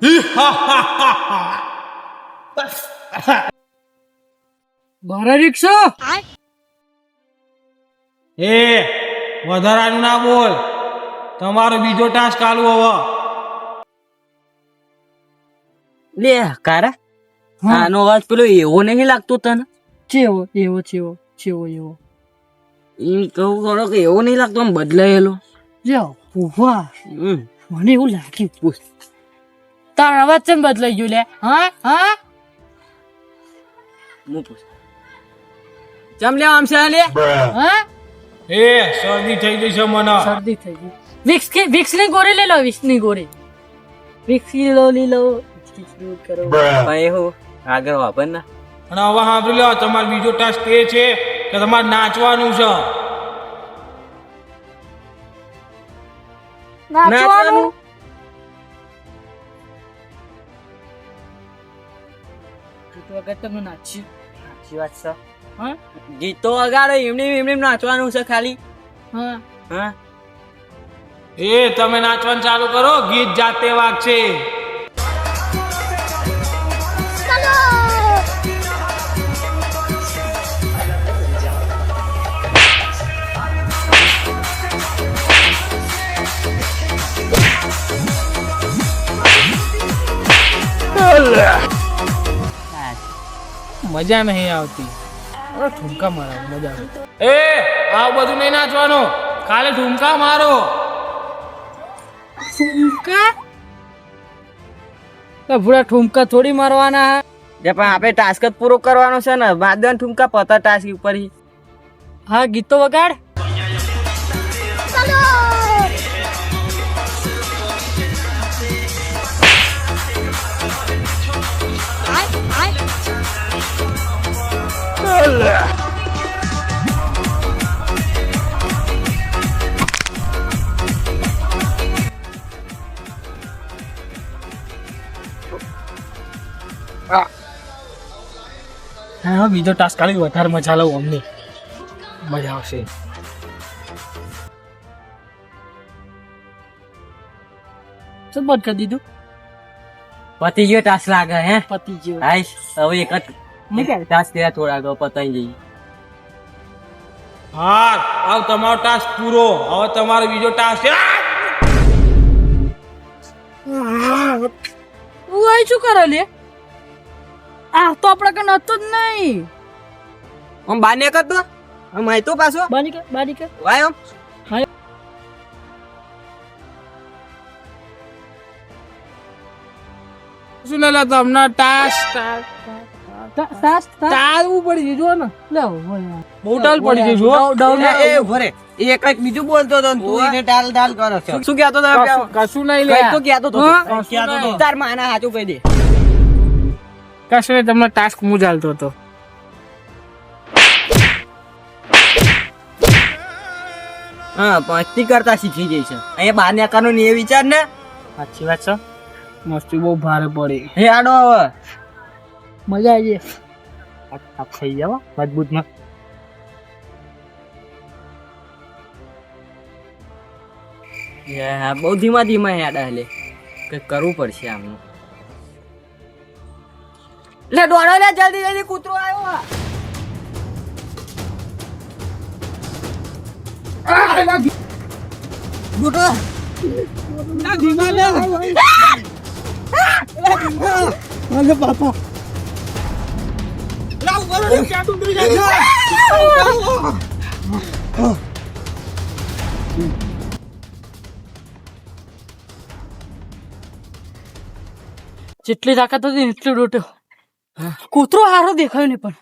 મારા રિક્ષા? એ વધારાનું ના બોલ. તમારો બીજો ટાસ્ક આલુ હવે. લે કારા આનો અવાજ પેલો એવો નહીં લાગતો તને? ચેવો એવો ચેવો ચેવો એવો. એમ કહું ખરો કે એવો નહીં લાગતો આમ બદલાયેલો. લ્યો ઊભા. મને એવું લાગ્યું. પૂછ તાર અવાજ ચમ બદલાઈ ગયો લે. હા હા? હું પૂછ? ચમ લે આમ છે લે? હા? એ શરદી થઈ ગઈ છે મને. શરદી થઈ ગઈ. વિક્સ કે વિક્સની ગોળી લઈ લો વિક્સની ગોળી. વિક્સ લો લીલો કરો. ભાઈ હો આગળ વાપર ના. અને હવે સાંભળી લો તમારો બીજો ટાસ્ક એ છે કે તમારે નાચવાનું છે. નાચવાનું? વગર તમે નાચ્યું સાચી વાત છે. હા? ગીતો વગાડો એમને એમને નાચવાનું છે ખાલી. હા. હા? એ તમે નાચવાનું ચાલુ કરો ગીત જાતે વાગશે. મજા નહીં આવતી. અરે ઠુમકા મારા મજા આવે. એ આવું બધું નહીં નાચવાનું. કાલે ઠુમકા મારો. ઠુમકા તો ભૂરા ઠુમકા થોડી મારવાના હા. જે પણ આપણે ટાસ્ક જ પૂરો કરવાનો છે ને. બાદન ઠુમકા પતા ટાસ્ક ઉપર. હા ગીતો વગાડ. હા. બીજો ટાસ્ક કાલે વધારે મજા લઉં અમને. મજા આવશે. શું બંધ કરી દીધું? પતિ ગયો ટાસ્ક લાગે હે? પતિ ગયો. હવે એક જ નીકળ. ટાસ્ક થયા થોડા આગળ પતાઈ જઈએ. હા આવ તમારો ટાસ્ક પૂરો. હવે તમારો બીજો ટાસ્ક છે. હું અહીં શું કરે લે? આ તો આપણે કઈ નતો જ નહીં. આમ બાને કરતો આમ આયતો પાછો. બાની કે બાની કર વાય આમ. શું લેલા તમને ટાસ્ક સાસ તારું પડી ગયું ને. લે પડી ગઈ એ એ એ કંઈક બીજું બોલતો હતો તું એને ટાલ ટાલ કરો છો. શું કહેતો હતો કશું- કશું નહીં લે. તો કહેતો હતો હા? કંઈક કહેતો હતો. તાર માના હાચું કહી દે. કશું તમને ટાસ્ક હું ચાલતો હતો. હા પંચતી કરતા શીખી જઈ છે. અહીંયા બાર નાકાનો ને એ વિચાર ને. સાચી વાત છે. મસ્તી બહુ ભારે પડી. હે આડો હવે. મજા આવી જાય આપ થઈ જાવ મજબૂતમાં હા બહુ ધીમા ધીમા યાદ લે કંઈક કરવું પડશે આમનું લે દોડો લે જલ્દી જલ્દી કૂતરો આવ્યો આ. જેટલી તાકાત હતી એટલું રોટ્યો કૂતરો હારો દેખાયો ને પણ.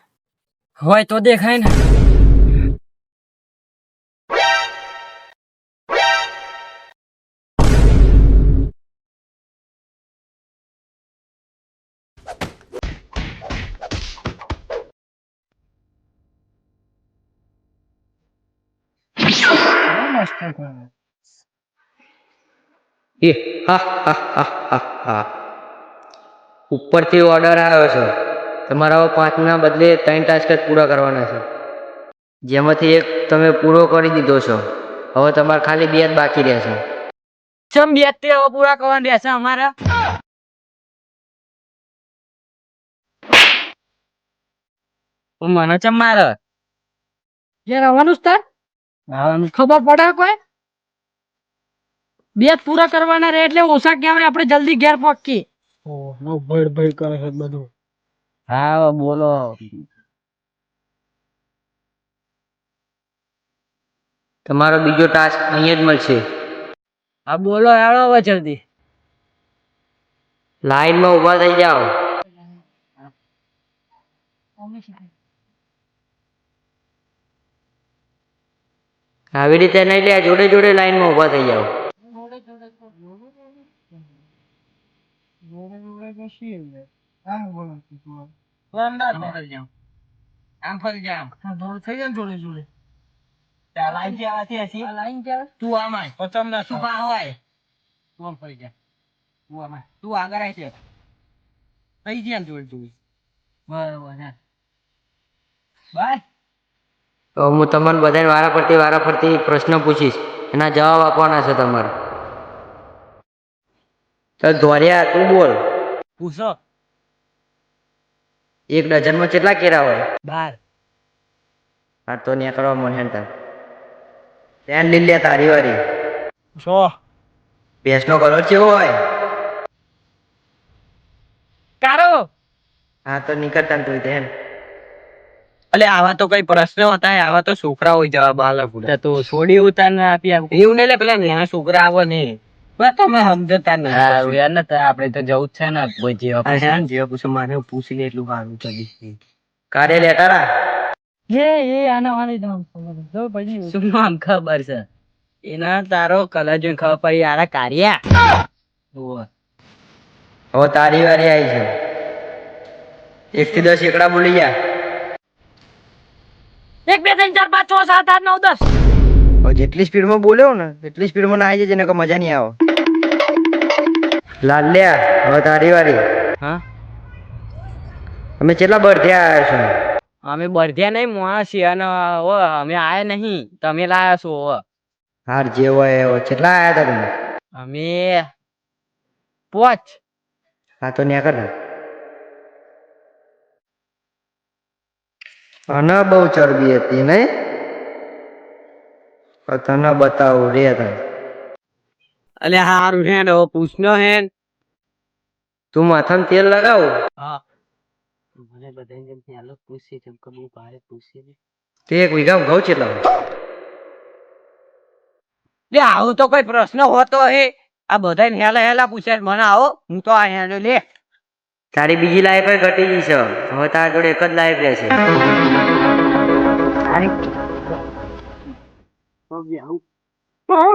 હોય તો દેખાય ને. એ હા ઉપરથી ઓર્ડર આવ્યો છે. તમારા પાંચના બદલે ત્રણ ટાસ્ક જ પૂરા કરવાના છે. જેમાંથી એક તમે પૂરો કરી દીધો છો. હવે તમારે ખાલી બે જ બાકી રહેશે ચમ બે તે હવે પૂરા કરવાના રહેશે અમારા? મને ચમ મારે? યાર આવવાનું જ ખબર પડે કોઈ? બે પૂરા કરવાના રહે એટલે ઓછા કહેવાય આપણે જલ્દી ઘેર પહોંચીએ ઓહો ભડ ભડ કરે છે બધું. હા બોલો. તમારો બીજો ટાસ્ક અહીંયા જ મળશે. હા બોલો હેળો હવે જલ્દી. લાઈનમાં ઊભા થઈ જાઓ. આવી રીતે નહીં લે, જોડે જોડે લાઈનમાં ઊભા થઈ જાઓ. આમ ફરી જા આમ થઈ જાય ને જોડે જોડે ચાલ આઈ જવાથી હસી લાઈન ચાલે તું આગળ આય છે જોડે જોડે બરોબર બાય. તો હું તમને બધાને વારા ફરતી વારા ફરતી પ્રશ્ન પૂછીશ. એના જવાબ આપવાના છે તમારે. તો ધોર્યા તું બોલ. પૂછો. એક ડઝનમાં કેટલા કેરા હોય? બાર. હા તો ત્યાં કરવા મને તાર. ત્યાં લઈ લે તારી વારી. છો ભેંસનો કલર કેવો હોય? કારો હા તો નીકળતા તું તેમ અલે આવા તો કઈ પ્રશ્ન હતા આવા તો છોકરા હોય જવાબ આલે તો છોડી ઉતાર ના આપી આવું એવું ને પેલા નાના છોકરા આવો ને. તમે સમજતા નહીં યાર ને આપણે તો જવું જ છે ને કોઈ જેવા પૂછે. જેવા પૂછે મારે પૂછી લે એટલું સારું ચડી કારે લે તારા જે એ આના વાળી નામ જો પછી શું નામ ખબર છે? એના તારો કલર જોઈને ખબર પડી આરા કારિયા. હો તારી વારી આવી છે. એક થી દસ એકડા બોલી જા એક બે ત્રણ ચાર પાંચ છ સાત આઠ નવ દસ. જેટલી સ્પીડમાં બોલ્યો ને એટલી સ્પીડમાં ના આવી જાય જેને મજા નહીં આવે. લાલ્યા હવે તારી વારી. હા? અમે કેટલા બરધ્યા આવ્યા છો? અમે બરધ્યા નહીં મોણા છીએ અને ઓ અમે આયા નહીં. તમે લાયા છો ઓ. હાર જે હોય એવો. કેટલા આવ્યા હતા તમે? અમે પોચ. હા તો ન્યા કર અને બહુ ચરબી હતી નહીં? તને બતાવું રે તને અલે હારું હે ને પૂછનો હે તું માથામાં તેલ લગાવ. હા. મને બધાને જેમ પહેલો પૂછી જેમ કે હું ભારે પૂછી તે એક વીઘા ઘઉં હોય? લે આવું તો કોઈ પ્રશ્ન હોતો હે. આ બધાને હેલા હેલા પૂછે. મને આવો હું તો આ હેલો લે. તારી બીજી લાઈફ ઘટી ગઈ છે. હવે તારા જોડે એક જ લાઈફ રહેશે.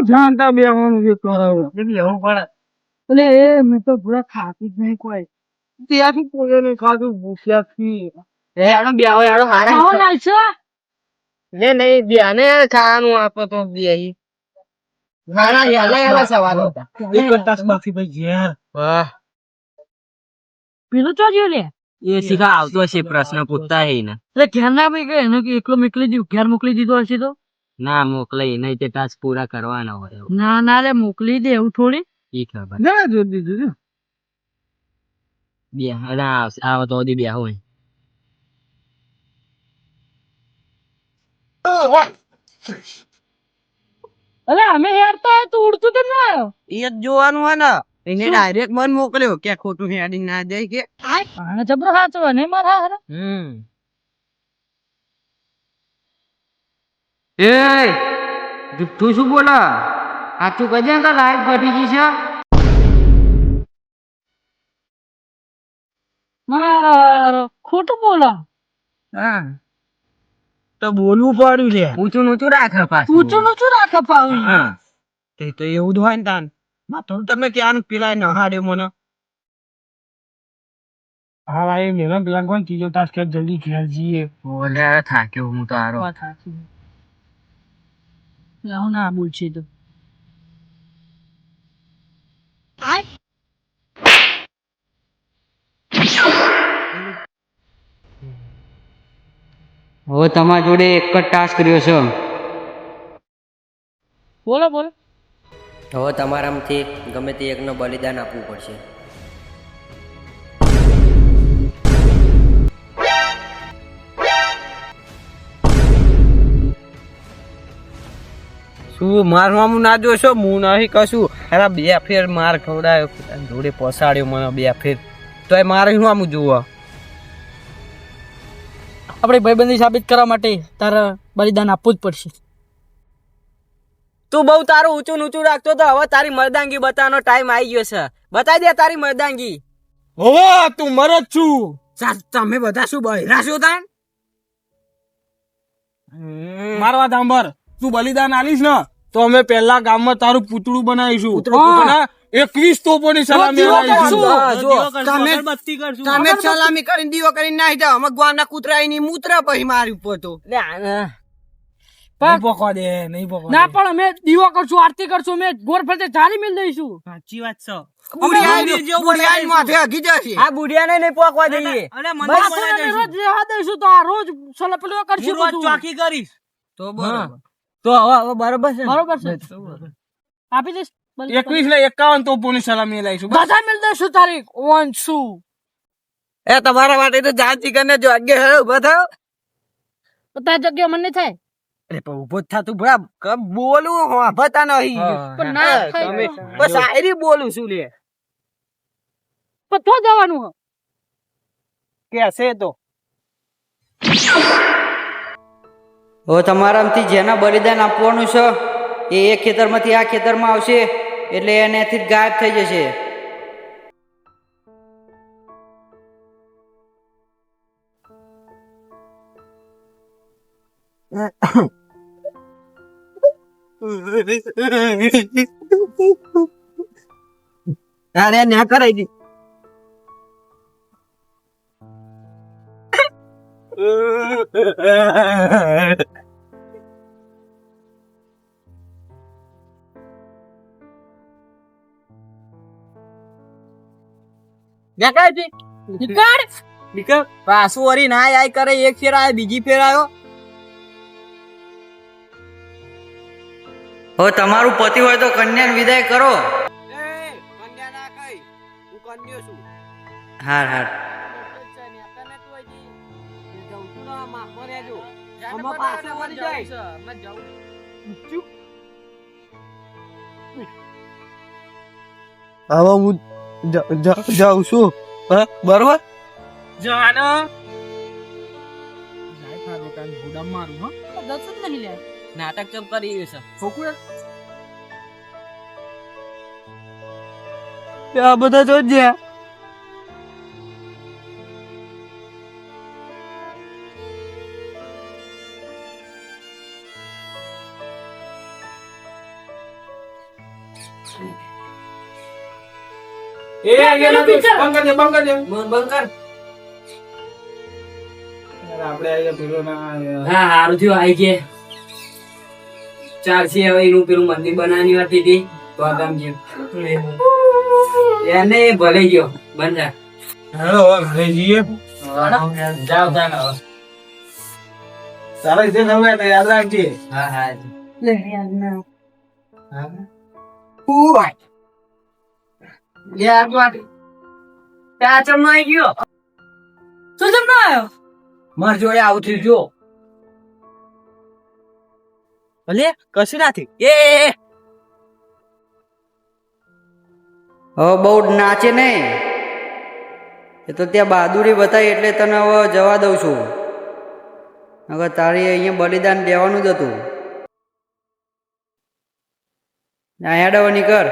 જાણતા બેવાનું જે કરાવું એવું પડે? એટલે એ મેં તો પૂરા ખાતી જ નહીં કોઈ. ત્યાંથી કોઈને ખાતું ભૂખ્યા થી એ હેડો બે આવો હારા છે. ને નહીં બે ને ખાવાનું આપો તો સવાલ હતા. એક ભાઈ વાહ. પેલું તો લે એ શીખા આવતો હશે પ્રશ્ન પૂછતા હે ને. એટલે ઘેર ના ભાઈ કે એનો કે એકલો મોકલી દીધું ઘેર મોકલી દીધો હશે તો? ના મોકલાઈ નહીં તે ટાસ્ક પૂરા કરવાના હોય ના ના રે મોકલી દે એવું થોડી. ઈ ખબર. ના જો દીધું બે ના આવો તો દી બે હોય. અરે અમે યાર તો તો ઉડતું કેમ ના આવ્યો? એ જ જોવાનું હોય ને. એને ડાયરેક્ટ મન મોકલ્યો કે ખોટું હેડી ના જાય કે. આને જબરો સાચો ને મારા હારા? હમ. એ તું શું બોલા? સાચું કજે ને લાઈફ ઘટી ગઈ છે. મારા ખોટું બોલા. હા. તો બોલવું પડ્યું છે. ઊંચું ઊંચું રાખે પાછું. ઊંચું ઊંચું રાખે પાછું. હા. તે તો એવું જ હોય ને તાન. તમે ક્યાં પેલા નહાડ્યો મને. હા ભાઈ મેરા પેલા કોણ ત્રીજો તાસ કે જલ્દી ઘેર જઈએ. બોલે થાક્યો હું તો હારો. વાત લાવ ના બોલશે તો. હવે તમારા જોડે એક જ ટાસ્ક રહ્યો છે. બોલો બોલો. હવે તમારામાંથી ગમે તે એકનું બલિદાન આપવું પડશે. તું મારવામાં ના જોશો? હું નહીં કશું. અરે બે ફેર માર ખવડાયો. જોડે પસાડ્યો મને બે ફેર. તો એ મારે શું આમ જોવા? આપણે ભાઈબંધી સાબિત કરવા માટે તારે બલિદાન આપવું જ પડશે. તું બહુ તારું ઊંચું ઊંચું રાખતો તો હવે તારી મરદાંગી બતાવવાનો ટાઈમ આવી ગયો છે. બતાવી દે તારી મરદાંગી. હવે તું મરે છું. સા- તમે બધા શું બહેરા છો તાન? મારવા વાત તું બલિદાન આલીશ ને તો અમે પહેલા ગામમાં તારું પૂતળું બનાવીશું. એકવીસ તોપોની સલામી. તમે સલામી કરીને દીવો કરીને નાહી જાઓ. અમે ગવાના કૂતરા એની મૂત્ર પછી મારી ઉપર તો. પોકવા દે નહીં પોકવા ના પણ અમે દીવો કરશું આરતી કરશું અમે ગોર ફરતે જારી મિલ દઈશું. તો. તો તો હવે બરોબર છે બરોબર છે. આપી દઈશ. બલિદાન. એકવીસ ને એકાવન તોપોની સલામી લાવીશું બધા મિલ દઈશું તારીખ વન શું એ તમારા માટે તો જાતિ કરીને જો આગે હેડો ઊભા થાવ બધા જગ્યા મને થાય. અરે પણ ઊભો જ બોલું વાભતા નહીં. પણ ના તમે બસ આયરી બોલું છું લે. જવાનું હે. કે હશે તો. હવે તમારામાંથી જેના બલિદાન આપવાનું છે એ એક ખેતરમાંથી આ ખેતરમાં આવશે એટલે એનેથી જ ગાયબ થઈ જશે. અરે ના કરાઈ દી. નીકળ. નીકળ. પાછું વળી ના આય કરે એક ફેર આવ્યો બીજી ફેર આવ્યો હવે તમારું પતિ હોય તો કન્યાને વિદાય કરો. કન્યા ના કઈ હું કન્યો છું. પાછું વળી જાય. હવે હું જાઉં છું. હા બરોબર? જાને. દસ જ નહીં લે નાટક ચમ કરી છે છોકરું આ બધા તો જ્યાં એ અહીંયા નથી. બંધ કર દે, બંધ કર દે. બંકર યાર, આપણે અહીંયા પેલો ના આવ્યો. હા હારું થયું આઈ કે ચાલશે હવે એનું પેલું મંદિર બનાવવાની વાત હતી તો આમ કામ એને ભલે ગયો. બંધ હેલો, હવે જઈએ. જાવ તાને હવે. રીતે થવું હોય યાદ રાખજે. હા હા. યાર વાત ત્યાં ચમ આવી ગયો. શું જેમ ના આવ્યો માર જોડે આવું થયું જો. ભલે, કશું નથી. એ હવે બહુ નાચે નહીં એ તો ત્યાં બહાદુરી બતાવી એટલે તને હવે જવા દઉં છું. હવે તારી અહીંયા બલિદાન દેવાનું જ હતું. અહીંયા હેડ હવે નીકળ.